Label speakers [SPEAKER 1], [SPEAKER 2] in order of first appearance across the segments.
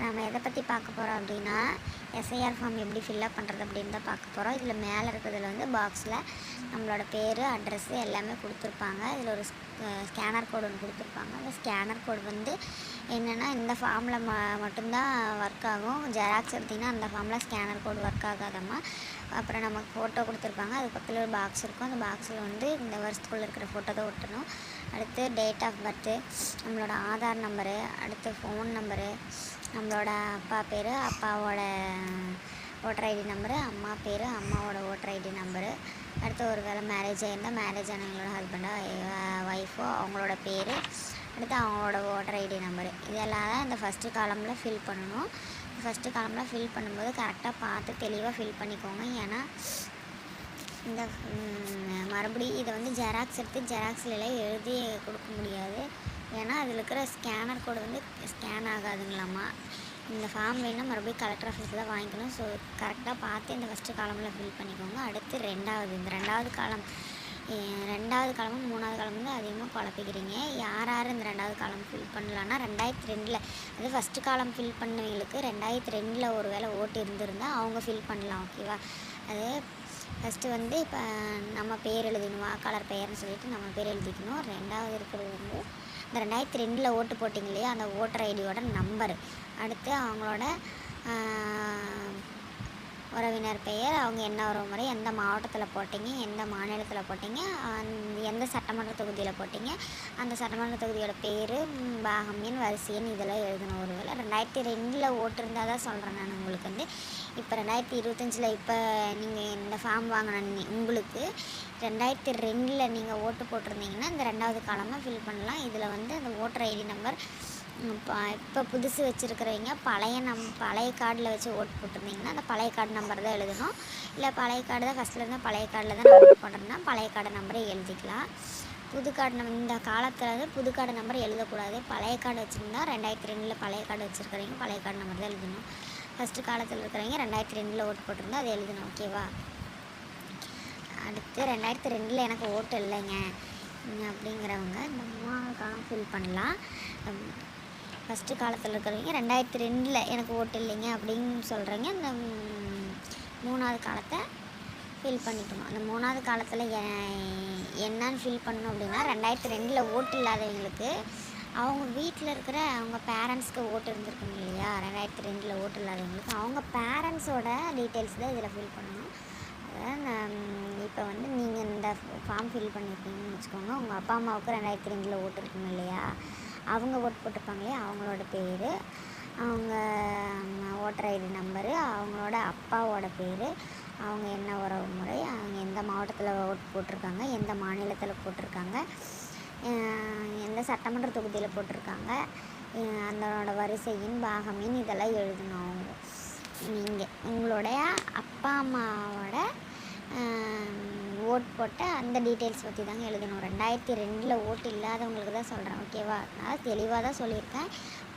[SPEAKER 1] இப்போ நம்ம எதை பற்றி பார்க்க போகிறோம் அப்படின்னா எஸ்ஐஆர் ஃபார்ம் எப்படி ஃபில்அப் பண்ணுறது அப்படின்னு தான் பார்க்க போகிறோம் இதில் மேலே இருக்கிறதுல வந்து பாக்ஸில் நம்மளோட பேர் அட்ரஸ்ஸு எல்லாமே கொடுத்துருப்பாங்க. இதில் ஒரு ஸ்கேனர் கோடு ஒன்று கொடுத்துருப்பாங்க. அந்த ஸ்கேனர் கோடு வந்து என்னென்னா இந்த ஃபார்மில் ம மட்டும்தான் ஒர்க் ஆகும். ஜெராக்ஸ் எடுத்திங்கன்னா அந்த ஃபார்மில் ஸ்கேனர் கோடு ஒர்க் ஆகாதம்மா. அப்புறம் நமக்கு ஃபோட்டோ கொடுத்துருப்பாங்க. அது பக்கத்தில் ஒரு பாக்ஸ் இருக்கும். அந்த பாக்ஸில் வந்து இந்த வருஷத்துக்குள்ளே இருக்கிற ஃபோட்டோ தான் ஒட்டணும். அடுத்து டேட் ஆஃப் பர்த்து நம்மளோட ஆதார் நம்பரு அடுத்து ஃபோன் நம்பரு நம்மளோட அப்பா பேர் அப்பாவோட ஓட்டர் ஐடி நம்பரு அம்மா பேர் அம்மாவோட ஓட்டர் ஐடி நம்பரு. அடுத்து ஒரு வேளை மேரேஜ் ஆகியிருந்தால் மேரேஜ் ஆனவங்களோட ஹஸ்பண்டோ ஒய்ஃபோ அவங்களோட பேர். அடுத்து அவங்களோட ஓட்டர் ஐடி நம்பரு. இதெல்லாம் தான் இந்த ஃபஸ்ட்டு காலமில் ஃபில் பண்ணணும். ஃபஸ்ட்டு காலமில் ஃபில் பண்ணும்போது கரெக்டாக பார்த்து தெளிவாக ஃபில் பண்ணிக்கோங்க. ஏன்னா இந்த மறுபடியும் இதை வந்து ஜெராக்ஸ் எடுத்து ஜெராக்ஸ்லாம் எழுதி கொடுக்க முடியாது. இருக்கிற ஸ்கேனர் கோடு வந்து ஸ்கேன் ஆகாதுங்களாம்மா. இந்த ஃபார்ம் வேணால் மறுபடியும் கலெக்டர் ஆஃபீஸில் தான் வாங்கிக்கணும். ஸோ கரெக்டாக பார்த்து இந்த ஃபஸ்ட்டு காலமில் ஃபில் பண்ணிக்கோங்க. அடுத்து ரெண்டாவது. இந்த ரெண்டாவது காலம் ரெண்டாவது காலமும் மூணாவது காலம் வந்து அதிகமாக குழப்பிக்கிறீங்க. யார் யார் இந்த ரெண்டாவது காலம் ஃபில் பண்ணலான்னா ரெண்டாயிரத்தி ரெண்டில் அது ஃபஸ்ட்டு காலம் ஃபில் பண்ணவங்களுக்கு ரெண்டாயிரத்தி ரெண்டில் ஒரு வேளை ஓட்டு இருந்திருந்தால் அவங்க ஃபில் பண்ணலாம் ஓகேவா அது ஃபஸ்ட்டு வந்து இப்போ நம்ம பேர் எழுதணும் வாக்காளர் பெயர்னு சொல்லிட்டு நம்ம பேர் எழுதிக்கணும். ரெண்டாவது இருக்கிறது வந்து இந்த ரெண்டாயிரத்தி ரெண்டில் ஓட்டு போட்டிங்க இல்லையா அந்த ஓட்டர் ஐடியோட நம்பர் அடுத்து அவங்களோட உறவினர் பெயர் அவங்க என்ன உறவு முறை எந்த மாவட்டத்தில் போட்டீங்க எந்த மாநிலத்தில் போட்டீங்க எந்த சட்டமன்ற தொகுதியில் போட்டீங்க அந்த சட்டமன்ற தொகுதியோட பேர் பாகம் எண் வரிசை எண் இதெல்லாம் எழுதணும் ஒரு வேளை ரெண்டாயிரத்தி ரெண்டில் ஓட்டு இருந்தால் தான் சொல்கிறேன் நான் உங்களுக்கு வந்து. இப்போ ரெண்டாயிரத்தி இருபத்தஞ்சில் இப்போ நீங்கள் இந்த ஃபார்ம் வாங்கின உங்களுக்கு ரெண்டாயிரத்தி ரெண்டில் நீங்கள் ஓட்டு போட்டிருந்தீங்கன்னா இந்த ரெண்டாவது காலமாக ஃபில் பண்ணலாம். இதில் வந்து அந்த ஓட்டர் ஐடி நம்பர் இப்போ இப்போ புதுசு வச்சுருக்கிறவங்க பழைய நம் பழைய கார்டில் வச்சு ஓட்டு போட்டிருந்தீங்கன்னா அந்த பழைய கார்டு நம்பர் தான் எழுதணும். இல்லை பழைய கார்டு தான் ஃபஸ்ட்டில் இருந்தால் பழைய கார்டில் தான் ஓட் ஓட்டு பழைய கார்டு நம்பரே எழுதிக்கலாம். புது கார்டு நம் இந்த காலத்தில் வந்து புது கார்டு நம்பர் எழுதக்கூடாது. பழைய கார்டு வச்சுருந்தா ரெண்டாயிரத்தி ரெண்டில் பழைய கார்டு வச்சுருக்கிறவங்க பழைய கார்டு நம்பர் தான் எழுதணும். ஃபஸ்ட்டு காலத்தில் இருக்கிறவங்க ரெண்டாயிரத்தி ரெண்டில் ஓட்டு போட்டிருந்தா அது எழுதணும் ஓகேவா அடுத்து ரெண்டாயிரத்தி ரெண்டில் எனக்கு ஓட்டு இல்லைங்க. அப்படிங்கிறவங்க இந்த மூணாவது காலம் ஃபில் பண்ணலாம். ஃபஸ்ட்டு காலத்தில் இருக்கிறவங்க ரெண்டாயிரத்தி ரெண்டில் எனக்கு ஓட்டு இல்லைங்க அப்படின்னு சொல்கிறீங்க இந்த மூணாவது காலத்தை ஃபில் பண்ணிக்கணும். அந்த மூணாவது காலத்தில் என்னன்னு ஃபில் பண்ணணும் அப்படின்னா ரெண்டாயிரத்தி ரெண்டில் ஓட்டு இல்லாதவங்களுக்கு அவங்க வீட்டில் இருக்கிற அவங்க பேரண்ட்ஸ்க்கு ஓட்டு இருந்திருக்கும் இல்லையா? ரெண்டாயிரத்தி ரெண்டில் ஓட்டு இல்லாதவங்களுக்கு அவங்க பேரண்ட்ஸோட டீட்டெயில்ஸ் தான் இதில் ஃபில் பண்ணணும். அதாவது இப்போ வந்து நீங்கள் இந்த ஃபார்ம் ஃபில் பண்ணியிருக்கீங்கன்னு வச்சுக்கோங்க. உங்கள் அப்பா அம்மாவுக்கு ரெண்டாயிரத்தி ரெண்டில் ஓட்டு இருக்குங்க இல்லையா? அவங்க ஓட் போட்டிருப்பாங்களே அவங்களோட பேர் அவங்க ஓட்டர் ஐடி நம்பரு அவங்களோட அப்பாவோட பேர் அவங்க என்ன உறவு முறை அவங்க எந்த மாவட்டத்தில் ஓட்டு போட்டிருக்காங்க எந்த மாநிலத்தில் போட்டிருக்காங்க எந்த சட்டமன்ற தொகுதியில் போட்டிருக்காங்க அஹ் அதனோட வரிசையின் பாகமின் இதெல்லாம் எழுதணும். அவங்க நீங்கள் உங்களுடைய அப்பா அம்மாவோட ஓட் போட்ட அந்த டீட்டெயில்ஸ் பற்றி தாங்க எழுதணும். ரெண்டாயிரத்தி ரெண்டில் ஓட்டு இல்லாதவங்களுக்கு தான் சொல்கிறேன் ஓகேவா நான் தெளிவாக தான் சொல்லியிருக்கேன்.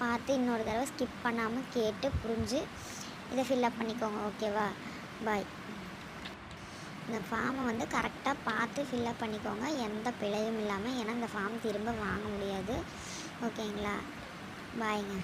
[SPEAKER 1] பார்த்து இன்னொரு தடவை ஸ்கிப் பண்ணாமல் கேட்டு புரிஞ்சு இதை ஃபில்லப் பண்ணிக்கோங்க ஓகேவா பாய் இந்த ஃபார்மை வந்து கரெக்டாக பார்த்து ஃபில்லப் பண்ணிக்கோங்க. எந்த பிழையும் இல்லாமல் ஏன்னா இந்த ஃபார்ம் திரும்ப வாங்க முடியாது. ஓகேங்களா பாய்ங்க